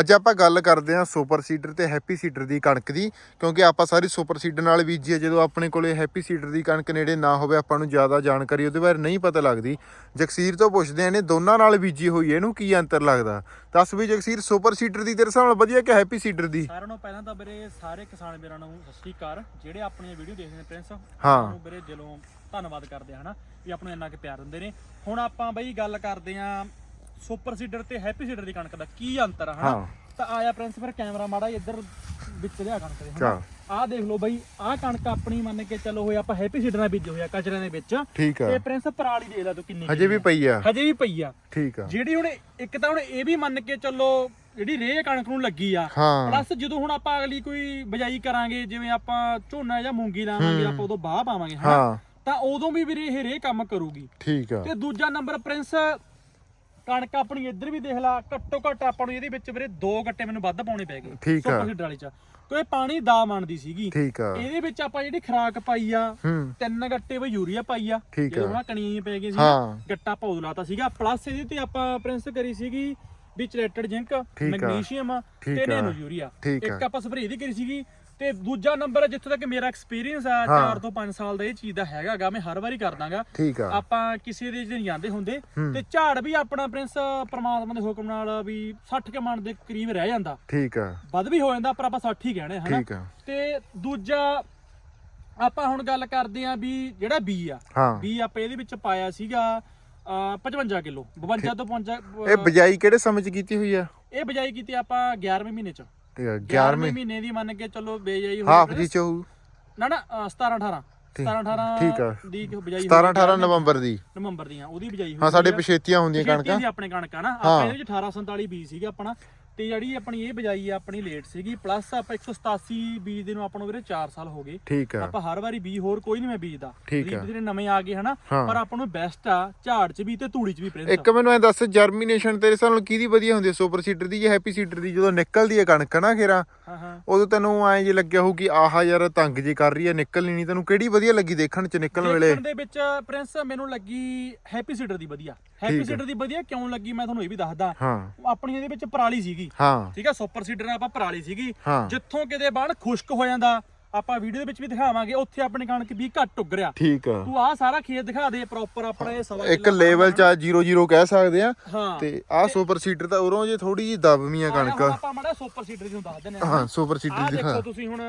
ਅੱਜ ਆਪਾਂ ਗੱਲ ਕਰਦੇ ਹਾਂ ਸੁਪਰ ਸੀਡਰ ਤੇ ਹੈਪੀ ਸੀਡਰ ਦੀ ਕਣਕ ਦੀ ਕਿਉਂਕਿ ਆਪਾਂ ਸਾਰੀ ਸੁਪਰ ਸੀਡਰ ਨਾਲ ਬੀਜੀ ਹੈ ਜਦੋਂ ਆਪਣੇ ਕੋਲੇ ਹੈਪੀ ਸੀਡਰ ਦੀ ਕਣਕ ਨੇੜੇ ਨਾ ਹੋਵੇ ਆਪਾਂ ਨੂੰ ਜ਼ਿਆਦਾ ਜਾਣਕਾਰੀ ਉਹਦੇ ਬਾਰੇ ਨਹੀਂ ਪਤਾ ਲੱਗਦੀ। ਜਗਸੀਰ ਤੋਂ ਪੁੱਛਦੇ ਆ ਨੇ ਦੋਨਾਂ ਨਾਲ ਬੀਜੀ ਹੋਈ ਹੈ ਇਹਨੂੰ ਕੀ ਅੰਤਰ ਲੱਗਦਾ? ਦੱਸ ਵੀ ਜਗਸੀਰ ਸੁਪਰ ਸੀਡਰ ਦੀ ਤੇਰੇ ਹਿਸਾਬ ਨਾਲ ਵਧੀਆ ਕਿ ਹੈਪੀ ਸੀਡਰ ਦੀ? ਸਾਰਿਆਂ ਨੂੰ ਪਹਿਲਾਂ ਤਾਂ ਵੀਰੇ ਸਾਰੇ ਕਿਸਾਨ ਵੀਰਾਂ ਨੂੰ ਸਤਿ ਸ਼੍ਰੀ ਅਕਾਲ। ਜਿਹੜੇ ਆਪਣੀਆਂ ਵੀਡੀਓ ਦੇਖਦੇ ਨੇ ਪ੍ਰਿੰਸ ਹਾਂ। ਨੂੰ ਵੀਰੇ ਦਿਲੋਂ ਧੰਨਵਾਦ ਕਰਦੇ ਆ ਹਨਾ ਵੀ ਆਪਾਂ ਨੂੰ ਇੰਨਾ ਕਿ ਪਿਆਰ ਦਿੰਦੇ ਨੇ। ਹੁਣ ਆਪਾਂ ਬਈ ਗੱਲ ਕਰਦੇ ਆ ਸੁਪਰ ਸੀਡਰ ਤੇ ਹੈਪੀ ਸੀਡਰ ਦੀ ਕਣਕ ਦਾ ਕੀ ਅੰਤਰ ਆ ਹਨਾ। ਤਾਂ ਆਇਆ ਪ੍ਰਿੰਸ ਫਿਰ ਕੈਮਰਾ ਮਾੜਾ ਇੱਧਰ ਵਿੱਚ ਲਿਆ ਕਣਕ ਦੇ ਚੱਲ। ਆਹ ਦੇਖ ਲਓ ਬਈ ਆਹ ਕਣਕ ਆਪਣੀ ਮੰਨ ਕੇ ਚੱਲੋ ਹੋਏ ਆਪਾਂ ਹੈਪੀ ਸੀਡਰ ਨਾਲ ਬੀਜੇ ਹੋਇਆ ਕਚਰਿਆਂ ਦੇ ਵਿੱਚ। ਠੀਕ ਆ। ਤੇ ਪ੍ਰਿੰਸ ਪਰਾਲੀ ਦੇਖ ਲੈ ਤੂੰ ਕਿੰਨੀ ਹਜੇ ਵੀ ਪਈ ਆ। ਹਜੇ ਵੀ ਪਈ ਆ। ਠੀਕ ਆ। ਜਿਹੜੀ ਹੁਣ ਇੱਕ ਤਾਂ ਹੁਣ ਇਹ ਵੀ ਮੰਨ ਕੇ ਚੱਲੋ ਜਿਹੜੀ ਰੇਹ ਕਣਕ ਨੂੰ ਲੱਗੀ ਆ ਪਲੱਸ ਜਦੋਂ ਹੁਣ ਆਪਾਂ ਅਗਲੀ ਕੋਈ ਬਜਾਈ ਕਰਾਂਗੇ ਜਿਵੇਂ ਆਪਾਂ ਝੋਨਾ ਜਾਂ ਮੂੰਗੀ ਲਾਵਾਂਗੇ ਆਪਾਂ ਉਦੋਂ ਬਾਹ ਪਾਵਾਂਗੇ ਹਨਾ? ਹਾਂ। ਤਾਂ ਉਦੋਂ ਵੀ ਵੀਰੇ ਇਹ ਰੇਹ ਕੰਮ ਕਰੂਗੀ। ਠੀਕ ਆ। ਤੇ ਦੂਜਾ ਨੰਬਰ ਪ੍ਰਿੰਸ ਕਣਕ ਆਪਣੀ ਇੱਧਰ ਵੀ ਦੇਖ ਲਾ ਘੱਟੋ ਘੱਟ ਆਪਾਂ ਨੂੰ ਇਹਦੇ ਵਿੱਚ ਵੀਰੇ ਦੋ ਗੱਟੇ ਮੈਨੂੰ ਵੱਧ ਪਾਉਣੇ ਪੈ ਗਏ ਠੀਕ ਆ। ਸੁਪਰ ਸੀਡਰ ਵਾਲੀ ਚ ਕੋਈ ਪਾਣੀ ਦਾ ਮੰਨਦੀ ਸੀਗੀ ਠੀਕ ਆ ਇਹਦੇ ਵਿੱਚ ਆਪਾਂ ਜਿਹੜੀ ਖਰਾਕ ਪਾਈ ਆ ਤਿੰਨ ਗੱਟੇ ਵੀ ਯੂਰੀਆ ਪਾਈ ਆ ਠੀਕ ਆ। ਉਹਨਾਂ ਕਣੀਆਂ ਪੈ ਗਈ ਸੀ। ਗੱਟਾ ਪੌਦ ਲਾਤਾ ਸੀਗਾ ਪਲੱਸ ਇਹਦੇ ਤੇ ਆਪਾਂ ਪ੍ਰਿੰਸ ਕਰੀ ਸੀਗੀ ਵੀ ਚਲੇਟਡ ਜ਼ਿੰਕ। ਮੈਗਨੀਸ਼ੀਅਮ ਤੇ। Nano urea. ਇੱਕ ਆਪਾਂ ਸਪਰੇਅ ਦੀ ਕਰੀ ਸੀਗੀ ਤੇ ਦੂਜਾ ਨੰਬਰ ਜਿੱਥੋਂ ਤੱਕ ਮੇਰਾ ਐਕਸਪੀਰੀਅੰਸ ਆ। 4 ਤੋਂ 5 ਸਾਲ ਦਾ ਇਹ ਚੀਜ਼ ਦਾ ਹੈਗਾਗਾ ਮੈਂ ਹਰ ਵਾਰੀ ਕਰ ਦਾਂਗਾ ਠੀਕ ਆ। ਆਪਾਂ ਕਿਸੇ ਦੇ ਨਹੀਂ ਜਾਂਦੇ ਹੁੰਦੇ। ਤੇ ਝਾੜ ਵੀ ਆਪਣਾ ਪ੍ਰਿੰਸ ਪ੍ਰਮਾਤਮਾ ਦੇ ਹੁਕਮ ਨਾਲ ਵੀ 60 ਕੇ ਮਣ ਦੇ ਕਰੀਬ ਰਹਿ ਜਾਂਦਾ। ਠੀਕ ਆ। ਵੱਧ ਵੀ ਹੋ ਜਾਂਦਾ ਪਰ ਆਪਾਂ 60 ਹੀ ਕਹਿਣੇ ਹਨਾ? ਠੀਕ ਆ। ਤੇ ਦੂਜਾ ਆਪਾਂ ਹੁਣ ਗੱਲ ਕਰਦੇ ਆਂ ਵੀ ਜਿਹੜਾ ਬੀ ਆ। ਬੀ ਆਪਾਂ ਇਹਦੇ ਵਿੱਚ ਪਾਇਆ ਸੀਗਾ ਅਹ, 55 ਕਿਲੋ 52 ਤੋਂ 55 ਇਹ ਬਜਾਈ ਕਿਹੜੇ ਸਮੇਂ ਚ ਕੀਤੀ ਹੋਈ ਆ? ਇਹ ਬਜਾਈ ਕੀਤੀ ਆਪਾਂ 11ਵੇਂ ਮਹੀਨੇ ਚ। 11ਵੇਂ 11ਵੇਂ ਮਹੀਨੇ ਦੀ ਮੰਨ ਕੇ ਚੱਲੋ ਬਜਾਈ ਹੋਈ ਹਾਫ ਫਿਰ- ਜੀ ਚ ਹੋਊ ਨਾ ਨਾ ਅਹ, 17 18 ਠੀਕ- 17 18 ਠੀਕ ਆ। ਦੀ ਬਜਾਈ 17 18 ਨਵੰਬਰ ਦੀ। ਨਵੰਬਰ ਦੀਆਂ ਉਹਦੀ ਬਜਾਈ ਹੋਈ ਹਾਂ ਸਾਡੇ। ਪਿਛੇਤੀਆਂ ਹੁੰਦੀਆਂ ਕਣਕਾਂ। ਦੀ ਆਪਣੇ ਕਣਕ ਨਾ। ਹਾਂ। ਆਪਾਂ ਇਹਦੇ ਵਿੱਚ 1847 ਬੀਜ ਸੀਗਾ ਆਪਣਾ। ਤੇ ਜਿਹੜੀ ਆਪਣੀ ਇਹ ਬਜਾਈ ਆ ਆਪਣੀ ਲੇਟ ਸੀਗੀ ਪਲੱਸ ਆਪਾਂ 187 ਬੀਜ ਦੇ ਨੂੰ ਆਪਾਂ ਨੂੰ ਵੀਰੇ 4 ਸਾਲ ਹੋ ਗਏ। ਠੀਕ ਆ। ਆਪਾਂ ਹਰ ਵਾਰੀ ਬੀਜ ਹੋਰ ਕੋਈ ਨਹੀਂ ਮੈਂ ਬੀਜਦਾ। ਠੀਕ ਆ। ਬੀਜ ਜਿਹੜੇ ਨਵੇਂ ਆ ਗਏ ਹਨਾ। ਪਰ ਆਪਾਂ ਨੂੰ ਬੈਸਟ ਆ ਝਾੜ ਚ ਵੀ ਤੇ ਧੂੜੀ ਚ ਵੀ ਪ੍ਰਿੰਸ ਇੱਕ ਮੈਨੂੰ ਐ ਦੱਸ ਜਰਮੀਨੇਸ਼ਨ ਤੇਰੇ ਹਿਸਾਬ ਨਾਲ ਕਿਹਦੀ ਵਧੀਆ ਹੁੰਦੀ ਹੈ ਸੁਪਰ ਸੀਡਰ ਦੀ ਜਾਂ ਹੈਪੀ ਸੀਡਰ ਦੀ? ਜਦੋਂ ਨਿਕਲਦੀ ਹੈ ਕਣਕ ਨਾ ਖੇਰਾ ਉਦੋਂ ਤੈਨੂੰ ਐ ਜੇ ਲੱਗਿਆ ਹੋਊ ਕਿ ਆਹਾ ਯਾਰ ਤੰਗ ਜੇ ਕਰ ਰਹੀ ਹੈ ਨਿਕਲਣੀ ਨਹੀਂ ਤੈਨੂੰ ਕਿਹੜੀ ਵਧੀਆ ਲੱਗੀ ਦੇਖਣ ਚ ਨਿਕਲਣ ਵੇਲੇ? ਦੇ ਵਿੱਚ ਪ੍ਰਿੰਸ ਮੈਨੂੰ ਲੱਗੀ ਹੈਪੀ ਸੀਡਰ ਦੀ ਵਧੀਆ। ਹੈਪੀ। ਸੀਡਰ ਦੀ ਵਧੀਆ ਕਿਉਂ ਲੱਗੀ ਮੈਂ ਤੁਹਾਨੂੰ ਇਹ ਵੀ ਦੱਸਦਾ। ਹਾਂ। ਆਪਣੀ ਇਹਦੇ ਵਿੱਚ ਪਰਾਲੀ ਸੀਗੀ। ਹਾਂ। ਠੀਕ ਆ ਸੁਪਰ ਸੀਡਰ ਨਾਲ ਆਪਾਂ ਪਰਾਲੀ ਸੀਗੀ। ਹਾਂ। ਜਿੱਥੋਂ ਕਿਤੇ ਬਾਣ ਖੁਸ਼ਕ ਹੋ ਜਾਂਦਾ ਆਪਾਂ ਵੀਡੀਓ ਦੇ ਵਿੱਚ ਵੀ ਦਿਖਾਵਾਂਗੇ ਉੱਥੇ ਆਪਣੀ ਕਣਕ ਵੀ ਘੱਟ ਉੱਗ ਰਿਹਾ। ਠੀਕ ਆ। ਤੂੰ ਆਹ ਸਾਰਾ ਖੇਤ ਦਿਖਾ ਦੇ ਪ੍ਰੋਪਰ ਆਪਣਾ ਇਹ ਸਵਾ ਇੱਕ ਲੈਵਲ ਚ 0-0 ਕਹਿ ਸਕਦੇ ਆ। ਹਾਂ। ਤੇ ਆਹ ਸੁਪਰ ਸੀਡਰ ਤਾਂ ਉਰੋਂ ਜੇ ਥੋੜੀ ਜੀ ਦਬਵੀਂ ਆ ਆ ਜਾ ਕਣਕ ਆਪਾਂ ਮਾੜਾ ਸੁਪਰ ਸੀਡਰ ਨੂੰ ਦੱਸ ਦਿੰਦੇ ਹਾਂ। ਸੁਪਰ ਸੀਡਰ ਦੇਖੋ। ਦਿਖਾ ਤੁਸੀਂ ਹੁਣ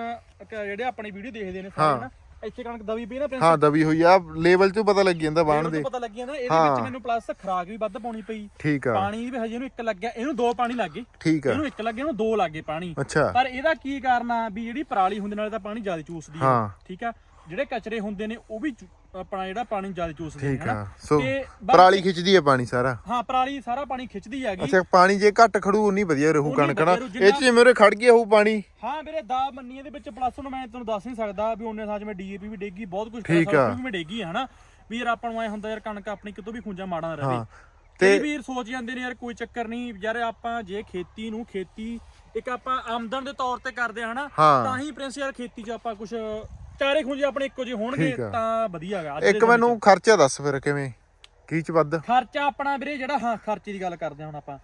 ਜਿਹੜੇ ਆਪਣੀ ਵੀਡੀਓ ਦੇਖਦੇ ਨੇ ਹਾਂ। ਸਾਰੇ ਨਾ ਇੱਥੇ ਕਣਕ ਦਵੀ ਪਈ ਨਾ ਪ੍ਰਿੰਸ? ਹਾਂ ਦਬੀ ਹੋਈ ਆ। ਲੈਵਲ ਤੋਂ ਪਤਾ ਲੱਗ ਜਾਂਦਾ ਬਾਣ ਦੇ। ਪਤਾ ਲੱਗੀ ਜਾਂਦਾ ਇਹਦੇ। ਵਿੱਚ ਮੈਨੂੰ ਪਲੱਸ ਖਰਾਕ ਵੀ ਵੱਧ ਪਾਉਣੀ ਪਈ। ਠੀਕ ਆ। ਪਾਣੀ ਵੀ ਹਜੇ ਇਹਨੂੰ ਇੱਕ ਲੱਗਿਆ ਇਹਨੂੰ ਦੋ ਪਾਣੀ ਲੱਗੇ ਠੀਕ ਆ। ਇਹਨੂੰ ਇੱਕ ਲੱਗੇ ਇਹਨੂੰ ਦੋ ਲੱਗੇ ਪਾਣੀ। ਅੱਛਾ। ਪਰ ਇਹਦਾ ਕੀ ਕਾਰਨ ਆ ਵੀ ਜਿਹੜੀ ਪਰਾਲੀ ਹੁੰਦੇ ਨਾਲੇ ਤਾਂ ਪਾਣੀ ਜ਼ਿਆਦਾ ਚੂਸਦੀ ਹਾਂ। ਆ ਠੀਕ ਆ? ਜਿਹੜੇ ਕਚਰੇ ਹੁੰਦੇ ਨੇ ਉਹ ਵੀ ਚੂ- ਆਪਣਾ ਜਿਹੜਾ ਪਾਣੀ ਜ਼ਿਆਦਾ ਚੂਸਦੇ ਨੇ ਠੀਕ ਆ। ਹਨਾ? ਸੋ ਤੇ ਬਾਕੀ- ਪਰਾਲੀ ਖਿੱਚਦੀ ਹੈ ਪਾਣੀ ਸਾਰਾ? ਹਾਂ ਪਰਾਲੀ ਸਾਰਾ ਪਾਣੀ ਖਿੱਚਦੀ ਹੈਗੀ। ਅੱਛਾ ਪਾਣੀ ਜੇ ਘੱਟ ਖੜੂ ਉਨੀ ਵਧੀਆ ਰਹੂ ਉਨੀ ਕਣਕ ਨਾ ਵਧੀਆ ਰਹੂ, ਇਹ ਚ ਜਿਵੇਂ ਉਰੇ ਖੜ ਗਿਆ ਹੋਊ ਪਾਣੀ। ਹਾਂ ਵੀਰੇ ਦਾ ਮੰਨੀ ਇਹਦੇ ਵਿੱਚ ਪਲੱਸ ਨੂੰ ਮੈਂ ਤੁਹਾਨੂੰ ਦੱਸ ਨਹੀਂ ਸਕਦਾ ਵੀ ਉਹਨੇ ਸਾਜ ਮੈਂ ਡੀਏਪੀ ਵੀ ਡੇਗੀ ਬਹੁਤ ਕੁਝ ਠੀਕ ਆ। ਵੀ ਮੈਂ ਡੇਗੀ ਹੈ ਹਨਾ? ਵੀ ਯਾਰ ਆਪਾਂ ਨੂੰ ਐ ਹੁੰਦਾ ਯਾਰ ਕਣਕ ਆਪਣੀ ਕਿਤੋਂ ਵੀ ਖੁੰਝਾ ਮਾੜਾ ਨਾ ਹਾਂ। ਰਹੇ। ਤੇ ਕਈ ਵੀਰ ਸੋਚ ਜਾਂਦੇ ਨੇ ਯਾਰ ਕੋਈ ਚੱਕਰ ਨਹੀਂ ਯਾਰ ਆਪਾਂ ਜੇ ਖੇਤੀ ਨੂੰ ਖੇਤੀ ਇੱਕ ਆਪਾਂ ਆਮਦਨ ਦੇ ਤੌਰ ਤੇ ਕਰਦੇ ਆ ਹਨਾ? ਹਾਂ। ਤਾਂ ਹੀ ਪ੍ਰਿੰਸ ਯਾਰ ਖੇਤੀ 'ਚ ਆਪਾਂ ਕੁਝ ਚਾਰੇ ਖੁੰਝੇ ਆਪਣੇ ਇੱਕੋ ਜਿਹੇ ਹੋਣਗੇ ਠੀਕ ਆ। ਤਾਂ ਵਧੀਆ ਹੈਗਾ ਦੇ ਇੱਕ ਸਮੇਂ 'ਚ। ਮੈਨੂੰ ਖਰਚਾ ਦੱਸ ਫਿਰ ਕਿਵੇਂ? ਕੀ ਚ ਵੱਧ? ਖਰਚਾ ਆਪਣਾ ਵੀਰੇ ਜਿਹੜਾ ਹਾਂ ਖਰਚੇ ਦੀ ਗੱਲ ਕਰਦੇ ਹਾਂ ਹੁਣ ਆਪਾਂ।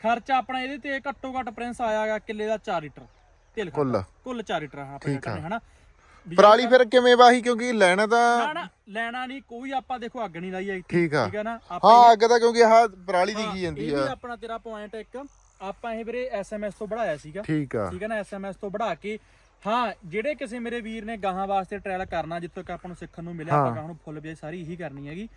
ਖਰਚਾ ਆਪਣਾ ਇਹਦੇ ਤੇ ਘੱਟੋ ਘੱਟ ਪ੍ਰਿੰਸ ਆਇਆਗਾ ਕਿੱਲੇ ਦਾ 4 ਲੀਟਰ। ਤੇਲ ਕੁੱਲ? ਖਰਚਾ। ਕੁੱਲ। 4 ਲੀਟਰ ਹਾਂ ਆਪਣੇ ਠੀਕ ਆ। ਕਰਨੇ ਹਨਾ। ਵੀ ਪਰਾਲੀ ਫਿਰ ਕਿਵੇਂ ਵਾਹੀ? ਕਿਉਂਕਿ ਲੈਣਾ ਨਾ ਤਾਂ ਨਾ ਲੈਣਾ ਨਹੀਂ ਕੋਈ ਆਪਾਂ ਦੇਖੋ ਅੱਗ ਨਹੀਂ ਲਾਈ ਇੱਥੇ। ਠੀਕ ਆ। ਠੀਕ ਹੈ ਨਾ? ਹਾਂ ਅੱਗੇ ਤਾਂ ਕਿਉਂਕਿ ਆਹ ਪਰਾਲੀ ਹਾਂ, ਦਿਖੀ ਜਾਂਦੀ ਇਹ ਵੀ ਆ। ਆਪਣਾ ਤੇਰਾ ਪੁਆਇੰਟ ਇੱਕ। ਆਪਾਂ ਇਹ ਵੀਰੇ ਐਸਐਮਐਸ ਤੋਂ ਵਧਾਇਆ ਸੀਗਾ। ਠੀਕ ਆ। ਠੀਕ ਹੈ ਨਾ ਐਸਐਮਐਸ ਤੋਂ ਵਧਾ ਕੇ ਹਾਂ ਜਿਹੜੇ ਕਿਸੇ ਮੇਰੇ ਵੀਰ ਨੇ ਗਾਹਾਂ ਵਾਸਤੇ ਟ੍ਰਾਇਲ ਕਰਨਾ ਜਿੱਥੋਂ ਤੱਕ ਆਪਾਂ ਨੂੰ ਸਿੱਖਣ ਨੂੰ ਮਿਲਿਆ। ਆਪਾਂ ਗਾਹਾਂ ਨੂੰ ਫੁੱਲ ਬਿਆਜ ਸਾਰੀ ਇਹੀ ਕਰਨੀ ਹੈਗੀ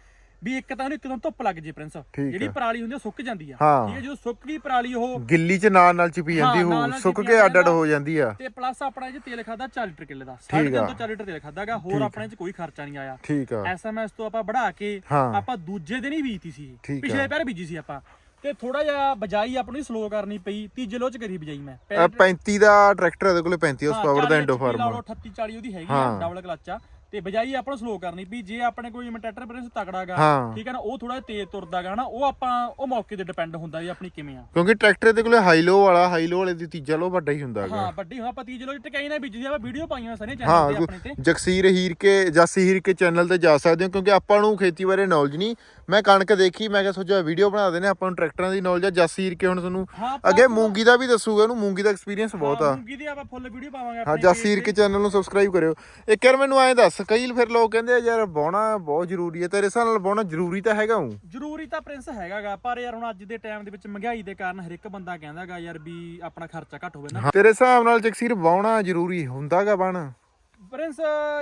ਵੀ ਇੱਕ ਤਾਂ ਉਹਨੂੰ ਇੱਕਦਮ ਧੁੱਪ ਲੱਗ ਜੇ ਪ੍ਰਿੰਸ ਜਿਹੜੀ। ਪਰਾਲੀ ਹੁੰਦੀ ਸੁੱਕ ਜਾਂਦੀ ਆ। ਠੀਕ ਹੈ ਜਦੋਂ ਸੁੱਕ ਗਈ ਪਰਾਲੀ ਉਹ ਗਿੱਲੀ ਚ ਨਾਲ ਨਾਲ ਚਿਪੀ ਜਾਂਦੀ ਹਾਂ, ਨਾਲ ਹੋਊ ਨਾਲ ਸੁੱਕ ਕੇ ਅੱਡ ਅੱਡ। ਹੋ ਜਾਂਦੀ ਆ ਤੇ ਪਲੱਸ ਆਪਣਾ 'ਚ ਤੇਲ ਖਾਦਾ 4 ਲੀਟਰ ਕਿੱਲੇ ਦਾ ਠੀਕ 3.5 ਆ। ਤੋਂ 4 ਲੀਟਰ ਤੇਲ ਖਾਦਾਗਾ ਹੋਰ ਆਪਣੇ ਚ ਕੋਈ ਖਰਚਾ ਨਹੀਂ ਆਇਆ ਠੀਕ ਆ ਐਸਐਮਐਸ ਤੋਂ ਆਪਾਂ ਵਧਾ ਕੇ। ਆਪਾਂ ਦੂਜੇ ਦਿਨ ਹੀ ਬੀਜਤੀ ਸੀ। ਪਿਛਲੇ ਪੈਰ ਬੀਜੀ ਸੀ ਆਪਾਂ ਤੇ ਥੋੜਾ ਜਿਹਾ ਬਜਾਈ ਆਪਣੀ ਸਲੋ ਕਰਨੀ ਪਈ ਤੀਜੇ ਲੋਚ ਕਰੀ ਬਜਾਈ ਮੈਂ। ਇਹ 35 ਦਾ ਟਰੈਕਟਰ ਇਹਦੇ ਕੋਲੇ 35 ਉਸ ਪਾਵਰ ਦਾ ਐਂਡੋ ਫਾਰਮ 38 40 ਉਹਦੀ ਹੈਗੀ ਹਾਂ। ਆ ਡਬਲ ਕਲਚ ਆ। ਤੇ ਬਜਾਈ ਆਪਾਂ ਨੂੰ ਸਲੋ ਕਰਨੀ ਵੀ ਜੇ ਆਪਣੇ ਕੋਈ ਟਰੈਕਟਰ ਪ੍ਰਿੰਸ ਤਕੜਾਗਾ ਹਾਂ। ਠੀਕ ਹੈ ਨਾ ਉਹ ਥੋੜਾ ਤੇਜ਼ ਤੁਰਦਾਗਾ ਨਾ ਉਹ ਆਪਾਂ ਉਹ ਮੌਕੇ ਤੇ ਡਿਪੈਂਡ ਹੁੰਦਾ ਵੀ ਆਪਣੀ ਕਿਵੇਂ ਆ। ਕਿਉਂਕਿ ਟਰੈਕਟਰ ਦੇ ਕੋਲੇ ਹਾਈ ਲੋ ਵਾਲਾ ਹਾਈ ਲੋ ਵਾਲੇ ਦੀ ਤੀਜਾ ਲੋ ਵੱਡਾ ਹੀ ਹੁੰਦਾ ਹੈਗਾ ਹਾਂ ਵੱਡੀ ਹਾਂ ਆਪਾਂ ਤੀਜੇ ਲੋਚ ਟਕਾਈ ਨਾ ਬੀਜੀ ਆਪਾਂ ਵੀਡੀਓ ਪਾਈਆਂ ਸਾਰੀਆਂ ਚੈਨਲ ਤੇ ਹਾਂ ਆਪਣੇ ਤੇ। ਜਗਸੀਰ ਹੀਰ ਕੇ ਜਾਸੀ ਹੀਰ ਕੇ ਚੈਨਲ ਤੇ ਜਾ ਸਕਦੇ ਹੋ ਕਿਉਂਕਿ ਆਪਾਂ ਨੂੰ ਖੇਤੀ ਬਾਰੇ ਨੌਲੇਜ ਨਹੀਂ ਮੈਂ ਕਣਕ ਦੇਖੀ ਮੈਂ ਕਿਹਾ ਸੋਚਿਆ ਵੀਡੀਓ ਬਣਾ ਦੇਣੇ ਆਪਾਂ ਨੂੰ ਟਰੈਕਟਰਾਂ ਦੀ ਨੌਲੇਜ ਆ ਜਸੀਰ ਕੇ ਹੁਣ ਤੁਹਾਨੂੰ ਅੱਗੇ ਮੂੰਗੀ ਦਾ ਵੀ ਦੱਸੂਗਾ ਉਹਨੂੰ ਮੂੰਗੀ ਦਾ ਐਕਸਪੀਰੀਅੰਸ ਬਹੁਤ ਆ। ਮੂੰਗੀ ਦੀ ਆਪਾਂ ਫੁੱਲ ਵੀਡੀਓ ਪਾਵਾਂਗੇ ਹਾਂ ਜਸੀਰ ਕੇ ਚੈਨਲ ਨੂੰ ਸਬਸਕ੍ਰਾਈਬ ਕਰਿਓ। ਇੱਕ ਯਾਰ ਮੈਨੂੰ ਐਂ ਦੱਸ ਕਈ ਫਿਰ ਲੋਕ ਕਹਿੰਦੇ ਆ ਯਾਰ ਬਾਉਣਾ ਬਹੁਤ ਜ਼ਰੂਰੀ ਹੈ ਤੇਰੇ ਹਿਸਾਬ ਨਾਲ ਬਾਉਣਾ ਜ਼ਰੂਰੀ ਤਾਂ ਹੈਗਾ ਹੂੰ ਜ਼ਰੂਰੀ ਤਾਂ ਪ੍ਰਿੰਸ ਹੈਗਾਗਾ ਪਰ ਯਾਰ ਹੁਣ ਅੱਜ ਦੇ ਟਾਈਮ ਦੇ ਵਿੱਚ ਮਹਿੰਗਾਈ ਦੇ ਕਾਰਨ ਹਰ ਇੱਕ ਬੰਦਾ ਕਹਿੰਦਾਗਾ ਯਾਰ ਵੀ ਆਪਣਾ ਖਰਚਾ ਘੱਟ ਹੋਵੇ ਨਾ। ਤੇਰੇ ਹਿਸਾਬ ਨਾਲ ਜਗਸੀਰ ਬਾਉਣਾ ਜ਼ਰੂਰੀ ਹੁੰਦਾਗਾ ਬਣ। ਪ੍ਰਿੰਸ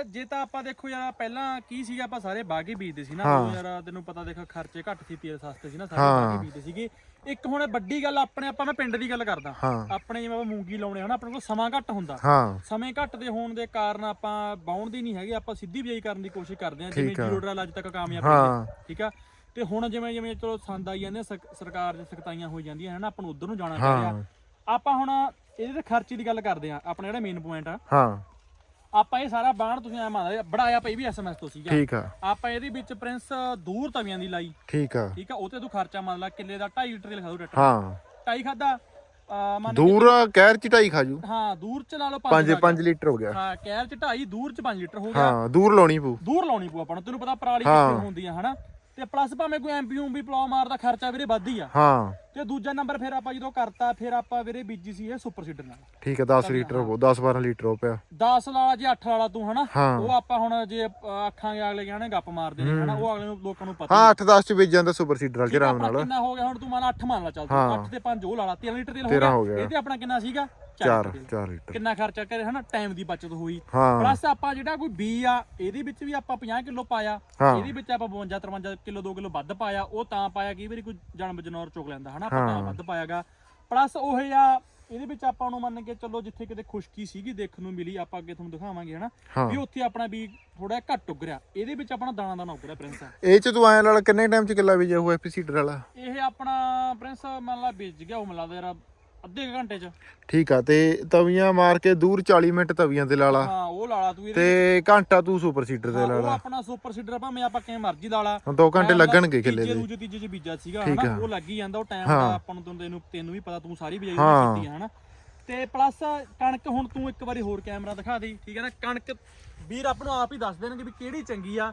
ਜੇ ਤਾਂ ਆਪਾਂ ਦੇਖੋ ਯਾਰ ਪਹਿਲਾਂ ਕੀ ਸੀਗਾ ਆਪਾਂ ਸਾਰੇ ਬਾਗੀ ਬੀਜਦੇ ਸੀ ਨਾ। ਉਦੋਂ ਯਾਰ ਤੈਨੂੰ ਪਤਾ ਦੇਖ ਖਰਚੇ ਘੱਟ ਸੀ ਤੇਲ ਸਸਤੇ ਸੀ ਨਾ ਸਾਰੇ। ਬਾਗੀ ਬੀਜਦੇ ਸੀਗੇ। ਇੱਕ ਹੁਣ ਵੱਡੀ ਗੱਲ ਆਪਣੇ ਆਪਾਂ ਮੈਂ ਪਿੰਡ ਦੀ ਗੱਲ ਕਰਦਾ। ਆਪਣੇ ਜਿਵੇਂ ਆਪਾਂ ਮੂੰਗੀ ਲਾਉਣੇ ਹਨਾ ਆਪਣੇ ਕੋਲ ਸਮਾਂ ਘੱਟ ਹੁੰਦਾ। ਸਮੇਂ ਘੱਟ ਦੇ ਹੋਣ ਦੇ ਕਾਰਨ ਆਪਾਂ ਬਾਉਣ ਦੀ ਨਹੀਂ ਹੈਗੀ ਆਪਾਂ ਸਿੱਧੀ ਬਿਜਾਈ ਕਰਨ ਦੀ ਕੋਸ਼ਿਸ਼ ਕਰਦੇ ਹਾਂ ਜਿਵੇਂ ਆ। ਜੀਰੋ ਡਰਲ ਅੱਜ ਤੱਕ ਕਾਮਯਾਬ ਹਾਂ। ਰਹੀ ਹੈ। ਠੀਕ ਆ? ਤੇ ਹੁਣ ਜਿਵੇਂ ਜਿਵੇਂ ਚਲੋ ਸੰਦ ਆਈ ਜਾਂਦੇ ਆ, ਸਰਕਾਰ ਦੀ ਸਖਤਾਈਆਂ ਹੋਈ ਜਾਂਦੀਆਂ ਹਨਾ ਆਪਾਂ ਨੂੰ ਉਧਰ ਨੂੰ ਜਾਣਾ ਪੈ ਰਿਹਾ। ਆਪਾਂ ਹੁਣ ਇਹਦੇ ਤੇ ਖਰਚੇ ਦੀ ਗੱਲ ਕਰਦੇ ਆ ਆਪਣਾ ਜਿਹੜਾ ਮੇਨ ਪੁਆਇੰਟ ਆ। ਹਾਂ। ਆਪਾਂ ਇਹ ਸਾਰਾ ਬਾਣ ਤੁਸੀਂ ਐ ਮੰਨਦੇ ਬੜਾਇਆ ਪਈ ਵੀ ਐਸਐਮਐਸ ਤੋਂ ਸੀਗਾ। ਠੀਕ ਆ। ਆਪਾਂ ਇਹਦੇ ਵਿੱਚ ਪ੍ਰਿੰਸ ਦੂਰ ਤਵੀਆਂ ਦੀ ਲਾਈ। ਠੀਕ ਆ। ਠੀਕ ਆ ਉਹ ਤੇ ਤੂੰ ਖਰਚਾ ਮੰਨ ਲਾ ਕਿੱਲੇ ਦਾ 2.5 ਲੀਟਰ ਤੇਲ ਖਾਦੂ ਟਰੈਕਟਰ ਹਾਂ। 2.5 ਖਾਦਾ? ਮੰਨ ਦੂਰ ਕਹਿਰ ਚਟਾਈ ਖਾਜੂ। ਹਾਂ ਦੂਰ ਚ ਲਾ ਲਓ 5 5 5 ਲੀਟਰ ਹੋ ਗਿਆ। ਹਾਂ ਕਹਿਰ ਚ 2.5 ਦੂਰ ਚ 5 ਲੀਟਰ ਹੋ ਗਿਆ। ਹਾਂ ਦੂਰ ਲਾਉਣੀ ਪਊ। ਦੂਰ ਲਾਉਣੀ ਪਊ ਆਪਾਂ ਨੂੰ ਤੈਨੂੰ ਪਤਾ ਪਰਾਲੀ। ਕਿੱਥੇ ਹੁੰਦੀ ਆ ਹਨਾ? ਤੇ ਪਲੱਸ ਭਾਵੇਂ ਕੋਈ ਐਮਪੀਯੂ ਵੀ ਪਲਾਉ ਮਾਰਦਾ ਖਰਚਾ ਵੀਰੇ ਵੱਧ ਹੀ ਆ। ਹਾਂ। ਤੇ ਦੂਜਾ ਨੰਬਰ ਫਿਰ ਆਪਾਂ ਜਦੋਂ ਕਰਤਾ ਫਿਰ ਆਪਾਂ ਵੀਰੇ ਬੀਜੀ ਸੀ ਇਹ ਸੁਪਰ ਸੀਡਰ ਨਾਲ। ਠੀਕ ਆ 10 ਲੀਟਰ ਹੋ 10 12 ਲੀਟਰ ਹੋ ਪਿਆ। 10 ਵਾਲਾ ਜੇ 8 ਵਾਲਾ ਤੂੰ ਹਨਾ? ਹਾਂ। ਉਹ ਆਪਾਂ ਹੁਣ ਜੇ ਆਖਾਂਗੇ ਅਗਲੇ ਕਹਿਣੇ ਗੱਪ ਮਾਰਦੇ ਨੇ ਹਨਾ? ਉਹ ਅਗਲੇ ਨੂੰ ਲੋਕਾਂ ਨੂੰ ਪਤਾ ਹਾਂ 8 10 ਚ ਵੇਚ ਜਾਂਦਾ ਸੁਪਰ ਸੀਡਰ ਵਾਲ ਆਰਾਮ ਨਾਲ। ਕਿੰਨਾ ਹੋ ਗਿਆ? ਹੁਣ ਤੂੰ ਮੰਨ 8 ਮੰਨ ਲਾ ਚੱਲ ਤੂੰ ਹਾਂ। 8 ਤੇ 5 ਉਹ ਲਾ ਲਾ 13 ਲੀਟਰ ਤੇਲ ਹੋ ਗਿਆ। ਹੋ ਗਿਆ। ਇਹਦੇ ਆਪਣਾ ਕਿੰਨਾ ਸੀਗਾ? 4 ਲੀਟਰ। ਤੇਲ। 4 ਲੀਟਰ। ਕਿੰਨਾ ਖਰਚਾ ਕਰੇ ਹਨਾ? ਟਾਈਮ ਦੀ ਬਚਤ ਹੋਈ। ਪਲੱਸ ਆਪਾਂ ਜਿਹੜਾ ਕੋਈ ਬੀ ਆ ਇਹਦੇ ਵਿੱਚ ਵੀ ਆਪਾਂ 50 ਕਿਲੋ ਪਾਇਆ। ਇਹਦੇ ਵਿੱਚ ਆਪਾਂ 52 53 ਕਿਲੋ 2 ਕਿਲੋ ਵੱਧ ਪਾਇਆ। ਉਹ ਤਾਂ ਪਾਇਆ ਕਈ ਵਾਰੀ ਕੋਈ ਜਾਨਵਰ ਜਨੌਰ ਚੁੱਕ ਲੈਂਦਾ ਹਨਾ ਆਪਾਂ ਤਾਂ। ਵੱਧ ਪਾਇਆਗਾ। ਪਲੱਸ ਉਹ ਆ ਇਹਦੇ ਵਿੱਚ ਆਪਾਂ ਨੂੰ ਮੰਨ ਕੇ ਚੱਲੋ ਜਿੱਥੇ ਕਿਤੇ ਖੁਸ਼ਕੀ ਸੀਗੀ ਦੇਖਣ ਨੂੰ ਮਿਲੀ ਆਪਾਂ ਅੱਗੇ ਤੁਹਾਨੂੰ ਦਿਖਾਵਾਂਗੇ ਹਨਾ ਵੀ ਉੱਥੇ ਆਪਣਾ ਵੀ ਥੋੜਾ ਘੱਟ ਉੱਗ ਰਿਹਾ ਇਹਦੇ ਵਿੱਚ ਆਪਣਾ ਦਾਣਾ ਦਾਣਾ ਉੱਗ ਰਿਹਾ ਪ੍ਰਿੰਸ। ਇਹ ਚ ਤੂੰ ਐਂ ਨਾਲ ਕਿੰਨੇ ਟਾਈਮ ਚ ਕਿੱਲਾ ਵੇਚਿਆ ਉਹ ਐਪੀ ਸੀਡਰ ਵਾਲਾ? ਇਹ ਆਪਣਾ ਪ੍ਰਿੰਸ ਮੰਨ ਲਾ ਵੇਚ ਗਿਆ ਉਹ ਮਿਲਾ ਦੇ ਯਾਰ ਅੱਧੇ ਕੁ ਘੰਟੇ ਚ। ਠੀਕ ਆ ਤੇ ਤਵੀਆਂ ਮਾਰ ਕੇ ਦੂਰ 40 ਮਿੰਟ ਤਵੀਆਂ ਤੇ ਲਾ ਲਾ। ਹਾਂ ਉਹ ਲਾਲਾ ਤੂੰ ਇਹਦੇ ਤੇ ਘੰਟਾ ਤੂੰ ਸੁਪਰ ਸੀਡਰ ਤੇ ਹਾਂ, ਲਾ ਉਹ ਲਾ। ਆਪਣਾ ਸੁਪਰ ਸੀਡਰ ਭਾਵੇਂ ਆਪਾਂ ਕਿਵੇਂ ਮਰਜ਼ੀ ਲਾ ਲਾ। ਹੁਣ 2 ਘੰਟੇ ਲੱਗਣਗੇ ਤੀਜੇ ਦੇ। ਦੂਜੇ ਤੀਜੇ ਚ ਬੀਜਾ ਸੀਗਾ ਠੀਕ ਹਨਾ ਆ। ਉਹ ਲੱਗ ਹੀ ਜਾਂਦਾ ਉਹ ਟਾਈਮ ਹਾਂ। ਦਾ ਆਪਾਂ ਨੂੰ ਤੈਨੂੰ ਤੈਨੂੰ ਤੈਨੂੰ ਵੀ ਪਤਾ ਤੂੰ ਸਾਰੀ ਬਿਜਾਈ ਹਾਂ। ਕੀਤੀ ਆ ਹਨਾ। ਤੇ ਪਲੱਸ ਕਣਕ ਹੁਣ ਤੂੰ ਇੱਕ ਵਾਰੀ ਹੋਰ ਕੈਮਰਾ ਦਿਖਾ ਦੇ ਠੀਕ ਹੈ ਨਾ? ਕਣਕ ਵੀਰ ਆਪ ਨੂੰ ਆਪ ਹੀ ਦੱਸ ਦੇਣਗੇ ਵੀ ਕਿਹੜੀ ਚੰਗੀ ਆ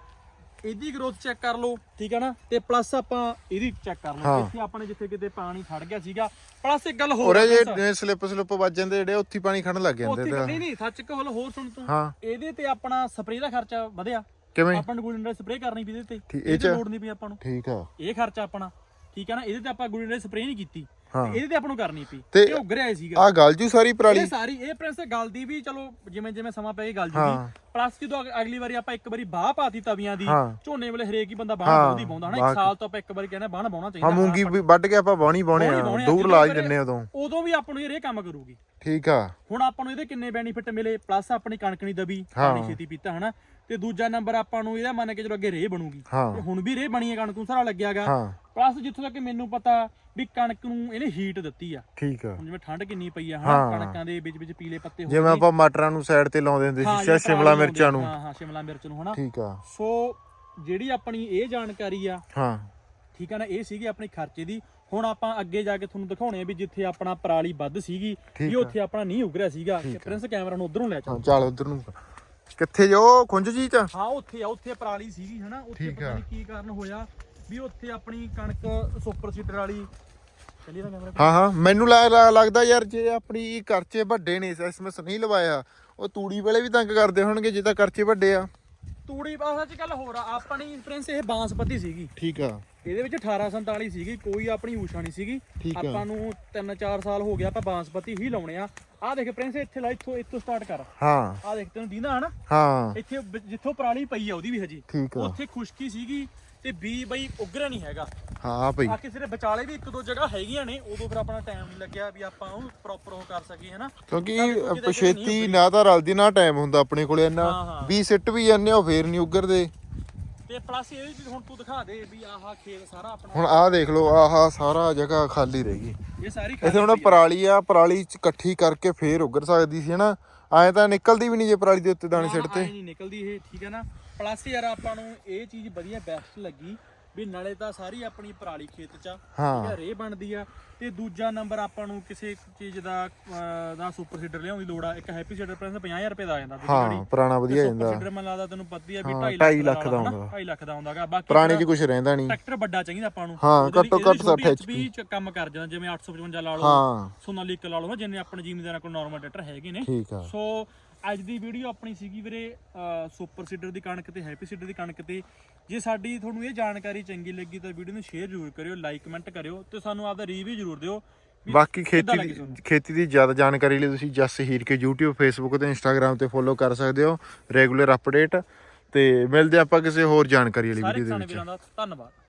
ਇਹਦੀ ਗਰੋਥ ਚੈੱਕ ਕਰ ਲਓ ਠੀਕ ਹੈ ਨਾ? ਤੇ ਪਲੱਸ ਆਪਾਂ ਇਹਦੀ ਚੈੱਕ ਕਰ ਲਓ। ਹਾਂ। ਇੱਥੇ ਆਪਣੇ ਜਿੱਥੇ ਕਿਤੇ ਪਾਣੀ ਖੜ ਗਿਆ ਸੀਗਾ। ਪਲੱਸ ਇੱਕ ਗੱਲ ਹੋਰ ਆ ਜੇ ਸਲਿੱਪ ਸਲਿੱਪ ਵੱਜ ਜਾਂਦੇ ਜਿਹੜੇ ਉੱਥੇ ਹੀ ਪਾਣੀ ਖੜਨ ਲੱਗ ਜਾਂਦੇ ਤਾਂ। ਨਹੀਂ ਨਹੀਂ ਸੱਚ ਇੱਕ ਗੱਲ ਹੋਰ ਸੁਣ ਤੂੰ। ਹਾਂ। ਇਹਦੇ ਤੇ ਆਪਣਾ ਸਪਰੇਅ ਦਾ ਖਰਚਾ ਵਧਿਆ। ਕਿਵੇਂ? ਆਪਾਂ ਨੂੰ ਗੋਲਡਨ ਸਪਰੇਅ ਕਰਨੀ ਪਈ ਇਹਦੇ ਤੇ। ਇਹ? ਲੋੜ ਨਹੀਂ ਪਈ ਆਪਾਂ ਨੂੰ। ਠੀਕ ਆ। ਇਹ ਖਰਚਾ ਆਪਣਾ। ਠੀਕ ਹੈ ਨਾ? ਇਹਦੇ ਤੇ ਆਪਾਂ ਗੋਲਡਨ ਸਪਰੇਅ ਨਹੀਂ ਕੀਤੀ। ਹਾਂ। ਇਹਦੇ ਤੇ ਆਪਾਂ ਨੂੰ ਕਰਨੀ ਪਈ। ਤੇ ਇਹ ਉੱਗ ਰਿਹਾ ਸੀਗਾ। ਆ ਗੱਲ ਜੂ ਸਾਰੀ ਪਰਾਲੀ ਇਹ ਸਾਰੀ ਇਹ ਪ੍ਰਿੰਸ ਗੱਲ ਦੀ ਵੀ ਚਲੋ ਜਿਵੇਂ ਜਿਵੇਂ ਸਮਾਂ ਪਏ ਗੱਲ ਹਾਂ। ਜੂਗੀ ਪਲੱਸ ਜਦੋਂ ਅਗ- ਅਗਲੀ ਵਾਰੀ ਆਪਾਂ ਇੱਕ ਵਾਰੀ ਬਾਹ ਪਾਤੀ ਤਵੀਆਂ ਦੀ ਹਾਂ। ਝੋਨੇ ਵੇਲੇ ਹਰੇਕ ਹੀ ਬੰਦਾ ਬਾਹ ਹਾਂ, ਬਹੁਦੀ ਪਾਉਂਦਾ ਹਨਾ? ਬਾਹ- ਇੱਕ ਸਾਲ ਤੋਂ ਆਪਾਂ ਇੱਕ ਵਾਰੀ ਕਹਿੰਦੇ ਬਾਹ ਬਾਉਣਾ ਚਾਹੀਦਾ ਹਾਂ ਮੂੰਗੀ ਵੀ ਵੱਢ ਕੇ ਆਪਾਂ ਬਾਣੀ ਬਾਉਣੇ ਬਾਉਣੀ ਆ। ਬਾਉਣੇ ਆ, ਦੂਰ ਲਾ ਹੀ ਫਿਰ- ਦਿੰਨੇ ਉਦੋਂ। ਉਦੋਂ ਵੀ ਆਪਾਂ ਨੂੰ ਇਹ ਰੇ ਕੰਮ ਕਰੂਗੀ। ਠੀਕ ਆ। ਹੁਣ ਆਪਾਂ ਨੂੰ ਇਹਦੇ ਕਿੰਨੇ ਬੈਨੀਫਿਟ ਮਿਲੇ? ਪਲੱਸ ਆਪਣੀ ਕਣਕ ਨਹੀਂ ਦਬੀ ਹਾਂ। ਪਾਣੀ ਛੇਤੀ ਪੀਤਾ ਹਨਾ? ਤੇ ਦੂਜਾ ਨੰਬਰ ਆਪਾਂ ਨੂੰ ਇਹਦਾ ਮੰਨ ਕੇ ਚਲੋ ਅੱਗੇ ਰੇ ਬਣੂਗੀ। ਹਾਂ। ਤੇ ਹੁਣ ਵੀ ਰੇ ਬਣੀ ਹੈ ਕਣਕ ਨੂੰ ਸਾਰਾ ਲੱਗਿਆਗਾ। ਹਾਂ। ਪਲੱਸ ਜਿੱਥੋਂ ਤੱਕ ਮੈਨੂੰ ਪਤਾ ਵੀ ਕਣਕ ਨੂੰ ਇਹਨੇ ਹੀਟ ਦਿੱਤੀ ਆ। ਠੀਕ ਆ। ਹੁਣ ਜਿਵੇਂ ਠੰਡ ਕਿੰਨੀ ਪਈ ਆ ਹਾਂ। ਹਨਾ ਕਣਕਾਂ ਦੇ ਵਿੱਚ ਵਿੱਚ ਪੀਲੇ ਪੱਤੇ ਹੋ ਜਿਵੇਂ ਆਪਾਂ ਮਟਰਾਂ ਨੂੰ ਸਾਈਡ ਤੇ ਲਾਉਂਦੇ ਹੁੰਦੇ ਸੀ ਜਿਵੇਂ ਸ਼ਿਮਲਾ ਮਿਰਚਾਂ ਨੂੰ। ਹਾਂ ਹਾਂ ਸ਼ਿਮਲਾ ਮਿਰਚ ਨੂੰ ਹਨਾ? ਠੀਕ ਆ। ਸੋ ਜਿਹੜੀ ਆਪਣੀ ਇਹ ਜਾਣਕਾਰੀ ਆ ਹਾਂ। ਠੀਕ ਆ ਨਾ ਇਹ ਸੀਗੀ ਆਪਣੀ ਖਰਚੇ ਦੀ। ਹੁਣ ਆਪਾਂ ਅੱਗੇ ਜਾ ਕੇ ਤੁਹਾਨੂੰ ਦਿਖਾਉਣੇ ਆ ਵੀ ਜਿੱਥੇ ਆਪਣਾ ਪਰਾਲੀ ਵੱਧ ਸੀਗੀ ਠੀਕ ਵੀ ਆ। ਉੱਥੇ ਆਪਣਾ ਨਹੀਂ ਉਗ ਰਿਹਾ ਸੀਗਾ ਤੇ ਪ੍ਰਿੰਸ ਕੈਮਰਾ ਨੂੰ ਉਧਰੋਂ ਲੈ ਚੱਲ। ਹਾਂ ਚੱਲ ਉਧਰ ਨੂੰ। ਕਿੱਥੇ ਜੋ ਖੁੰਝ ਜੀ ਚ? ਹਾਂ ਉੱਥੇ ਆ ਉੱਥੇ ਪਰਾਲੀ ਸੀਗੀ ਹਨਾ? ਉੱਥੇ ਠੀਕ ਪਤਾ ਆ। ਨਹੀਂ ਕੀ ਕਾਰਨ ਹੋਇਆ ਵੀ ਉੱਥੇ ਆਪਣੀ ਕਣਕ ਸੁਪਰ ਸੀਡਰ ਵਾਲੀ ਚੱਲੀ ਦਾ ਕੈਮਰਾ ਹਾਂ ਹਾਂ ਮੈਨੂੰ ਲੱਗ- ਲੱਗ- ਲੱਗਦਾ ਯਾਰ ਜੇ ਆਪਣੀ ਕਰਚੇ ਵੱਡੇ ਨੇ ਐਸਐਮਐਸ ਨਹੀਂ ਲਵਾਇਆ ਉਹ ਤੂੜੀ ਵੇਲੇ ਵੀ ਤੰਗ ਕਰਦੇ ਹੋਣਗੇ ਜੇ ਤਾਂ ਕਰਚੇ ਵੱਡੇ ਆ। ਤੂੜੀ ਬਾਸਾ ਚ ਗੱਲ ਹੋਰ ਆ ਆਪਣੀ ਪ੍ਰਿੰਸ ਇਹ ਬਾਂਸਪਤੀ ਸੀਗੀ। ਠੀਕ ਆ। ਇਹਦੇ ਵਿੱਚ 1847 ਸੀਗੀ ਕੋਈ ਆਪਣੀ ਊਸ਼ਾ ਨਹੀਂ ਸੀਗੀ। ਠੀਕ ਆ। ਆਪਾਂ ਨੂੰ 3-4 ਸਾਲ ਹੋ ਗਿਆ ਆਪਾਂ ਬਾਂਸਪਤੀ ਹੀ ਲਾਉਣੇ ਆ। ਆਹ ਦੇਖ ਪ੍ਰਿੰਸ ਇੱਥੇ ਲਾ ਇੱਥੋਂ ਇੱਥੋਂ ਸਟਾਰਟ ਕਰ। ਹਾਂ। ਆਹ ਦੇਖ ਤੈਨੂੰ ਦੀਂਦਾ ਹਨਾ? ਹਾਂ। ਇੱਥੇ ਬ- ਜਿੱਥੋਂ ਪਰਾਲੀ ਪਈ ਆ ਉਹਦੀ ਵੀ ਹਜੀ। ਠੀਕ ਆ। ਉੱਥੇ ਖੁਸ਼ਕੀ ਸੀਗੀ ਤੇ ਬੀ ਬਈ ਉਗਰਿਆ ਨਹੀਂ ਹੈਗਾ। ਹਾਂ ਭਈ ਆ ਕਿਸੇ ਦੇ ਵਿਚਾਲੇ ਵੀ ਇੱਕ ਦੋ ਜਗ੍ਹਾ ਹੈਗੀਆਂ ਨੇ ਉਦੋਂ ਫਿਰ ਆਪਣਾ ਟਾਈਮ ਨਹੀਂ ਲੱਗਿਆ ਵੀ ਆਪਾਂ ਉਹ ਪ੍ਰੋਪਰ ਉਹ ਕਰ ਸਕੀਏ ਹਨਾ। ਕਿਉਂਕਿ ਛੇਤੀ ਨਹੀਂ ਨਾ ਤਾਂ ਰਲਦੀ ਨਾ ਟਾਈਮ ਹੁੰਦਾ ਆਪਣੇ ਕੋਲੇ ਇੰਨਾ। ਹਾਂ। ਵੀ ਸਿੱਟ ਵੀ ਜਾਂਦੇ ਆ ਉਹ ਫੇਰ ਨਹੀਂ ਉੱਗਰਦੇ। ਤੇ ਪਲੱਸ ਇਹ ਵੀ ਹੁਣ ਤੂੰ ਦਿਖਾ ਦੇ ਵੀ ਆਹ ਖੇਤ ਸਾਰਾ ਆਪਣਾ। ਹੁਣ ਆਹ ਦੇਖ ਲਓ ਆਹ ਸਾਰਾ ਜਗ੍ਹਾ ਖਾਲੀ ਰਹਿ ਗਈ। ਇਹ ਸਾਰੀ ਇੱਥੇ ਹੁਣ ਪਰਾਲੀ ਆ ਪਰਾਲੀ ਚ ਇਕੱਠੀ ਕਰਕੇ ਫੇਰ ਉੱਗਰ ਸਕਦੀ ਸੀ ਹਨਾ? ਐਂ ਤਾਂ ਨਿਕਲਦੀ ਵੀ ਨਹੀਂ ਜੇ ਪਰਾਲੀ ਦੇ ਉੱਤੇ ਦਾਣੇ ਸਿੱਟ ਤੇ ਨਹੀਂ ਨਿਕਲਦੀ ਇਹ ਠੀਕ ਹੈ ਨਾ? ਪਲੱਸ ਯਾਰ ਆਪਾਂ ਨੂੰ ਇਹ ਚੀਜ਼ ਵਧੀਆ ਬੈਸਟ ਲੱਗੀ ਵੀ ਨਾਲੇ ਤਾਂ ਸਾਰੀ ਆਪਣੀ ਪਰਾਲੀ ਖੇਤ ਚ ਆ ਹਾਂ। ਰੇ ਬਣਦੀ ਆ ਤੇ ਦੂਜਾ ਨੰਬਰ ਆਪਾਂ ਨੂੰ ਕਿਸੇ ਚੀਜ਼ ਦਾ ਅਹ, ਦਾ ਸੁਪਰ ਸੀਡਰ ਲਿਆਉਣ ਦੀ ਲੋੜ ਆ ਇੱਕ ਹੈਪੀ ਸੀਡਰ ਪ੍ਰਾਈਸ 50000 ਰੁਪਏ ਦਾ ਆ ਜਾਂਦਾ ਦੂਜੀ ਹਾਂ। ਪੁਰਾਣਾ ਵਧੀਆ ਜਾਂਦਾ। ਸੀਡਰ ਮੈਨੂੰ ਲੱਗਦਾ ਤੈਨੂੰ ਪਤਾ ਹੀ ਆ ਵੀ ਹਾਂ, 2.5 ਢਾਈ ਲੱਖ ਦਾ ਆਉਂਦਾ ਆਉਂਦਾ। 2.5 ਲੱਖ ਦਾ ਆਉਂਦਾਗਾ ਬਾਕੀ ਪੁਰਾਣੇ 'ਚ ਕੁਝ ਰਹਿੰਦਾ ਨਹੀਂ। ਟਰੈਕਟਰ ਵੱਡਾ ਚਾਹੀਦਾ ਆਪਾਂ ਨੂੰ। ਹਾਂ, ਉਹਦੇ ਲਈ- ਘੱਟੋ ਘੱਟ ਇਹਦੇ ਲਈ 60 ਛੋਟੀ HP ਚ ਕੰਮ ਕਰ ਜਾਂਦਾ ਜਿਵੇਂ 855 ਲਾ ਲਓ ਹਾਂ। ਸੋਨਾਲੀਕ ਲਾ ਲਓ ਜਿੰਨੇ ਆਪਣੇ ਜ਼ਿਮੀਂਦਾਰਾਂ ਕੋਲ ਨਾਰਮਲ ਟਰੈਕਟਰ ਹੈਗੇ ਨੇ। ਠੀਕ ਆ। ਸੋ ਅੱਜ ਦੀ ਵੀਡੀਓ ਆਪਣੀ ਸੀਗੀ ਵੀਰੇ ਸੁਪਰ ਸੀਡਰ ਦੀ ਕਣਕ ਤੇ ਹੈਪੀ ਸੀਡਰ ਦੀ ਕਣਕ ਤੇ। ਜੇ ਸਾਡੀ ਤੁਹਾਨੂੰ ਇਹ ਜਾਣਕਾਰੀ ਚੰਗੀ ਲੱਗੀ ਤਾਂ ਵੀਡੀਓ ਨੂੰ ਸ਼ੇਅਰ ਜ਼ਰੂਰ ਕਰਿਓ ਲਾਈਕ ਕਮੈਂਟ ਕਰਿਓ ਤੇ ਸਾਨੂੰ ਆਪਦਾ ਰਿਵਿਊ ਜ਼ਰੂਰ ਦਿਓ। ਬਾਕੀ ਖੇਤੀ ਦੀ? ਖੇਤੀ ਦੀ ਜ਼ਿਆਦਾ ਜਾਣਕਾਰੀ ਲਈ ਤੁਸੀਂ ਜਸ ਹੀਰ ਕੇ YouTube Facebook ਤੇ Instagram ਤੇ ਫੋਲੋ ਕਰ ਸਕਦੇ ਹੋ। ਰੈਗੂਲਰ ਅਪਡੇਟ ਤੇ ਮਿਲਦੇ ਆਪਾਂ ਕਿਸੇ ਹੋਰ ਜਾਣਕਾਰੀ ਵਾਲੀ ਵੀਡੀਓ ਦੇ ਵਿੱਚ। ਧੰਨਵਾਦ।